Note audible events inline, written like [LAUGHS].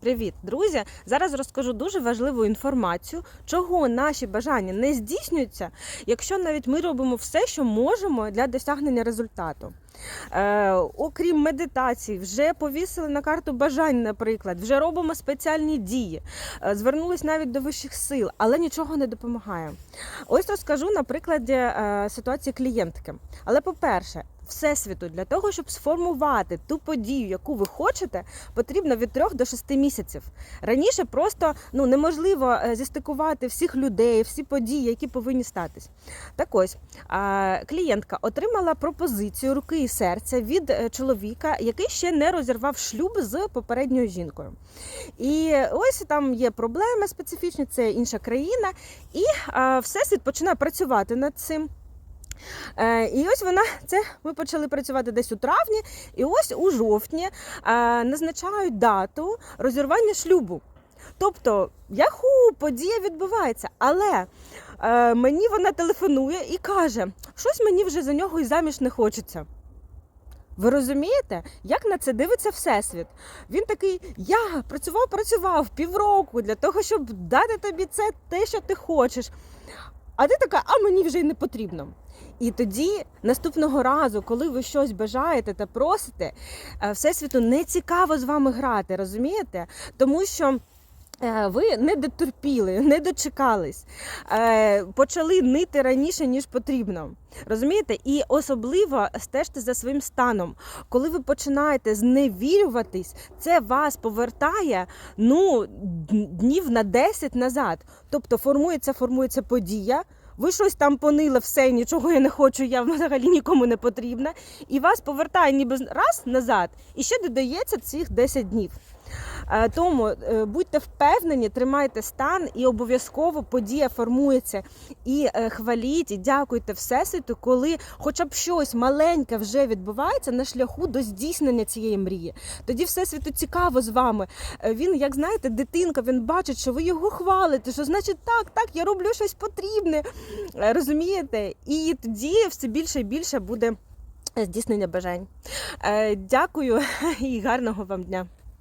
Привіт, друзі! Зараз розкажу дуже важливу інформацію, чого наші бажання не здійснюються, якщо навіть ми робимо все, що можемо для досягнення результату. Е, окрім медитації, вже повісили на карту бажань, наприклад, вже робимо спеціальні дії, е, звернулись навіть до вищих сил, але нічого не допомагає. Ось розкажу на прикладі е, ситуації клієнтки. Але по-перше, Всесвіту для того, щоб сформувати ту подію, яку ви хочете, потрібно від 3 до 6 місяців. Раніше просто ну неможливо е, зістикувати всіх людей, всі події, які повинні статись. Так ось клієнтка отримала пропозицію руки і серця від е, чоловіка, який ще не розірвав шлюб з попередньою жінкою. І ось там є проблеми специфічні, це інша країна, і всесвіт починає працювати над цим. Е, І ось вона це ми почали працювати десь у травні, і ось у жовтні е, назначають дату розірвання шлюбу. Тобто, яху, подія відбувається, але е, мені вона телефонує і каже, щось мені вже за нього і заміж не хочеться. Ви розумієте, як на це дивиться Всесвіт? Він такий: я працював, працював півроку для того, щоб дати тобі це те, що ти хочеш. А ти така, а мені вже й не потрібно. І тоді наступного разу, коли ви щось бажаєте та просите, е, всесвіту не цікаво з вами грати, розумієте? Тому що. е, Ви не дотерпіли, не дочекались, е, почали нити раніше, ніж потрібно. Розумієте? І особливо стежте за своїм станом. Коли ви починаєте зневірюватись, це вас повертає ну, днів на 10 назад. Тобто формується, формується подія. Ви щось там понили, все, нічого я не хочу, я взагалі нікому не потрібна. І вас повертає ніби раз назад, і ще додається цих 10 днів. Е, Тому е, будьте впевнені, тримайте стан, і обов'язково подія формується. І е, хваліть, і дякуйте Всесвіту, коли хоча б щось маленьке вже відбувається на шляху до здійснення цієї мрії. Тоді Всесвіту цікаво з вами. Він, як знаєте, дитинка, він бачить, що ви його хвалите, що значить так, так, я роблю щось потрібне. Розумієте? І тоді все більше і більше буде здійснення бажань. Дякую [LAUGHS] і гарного вам дня.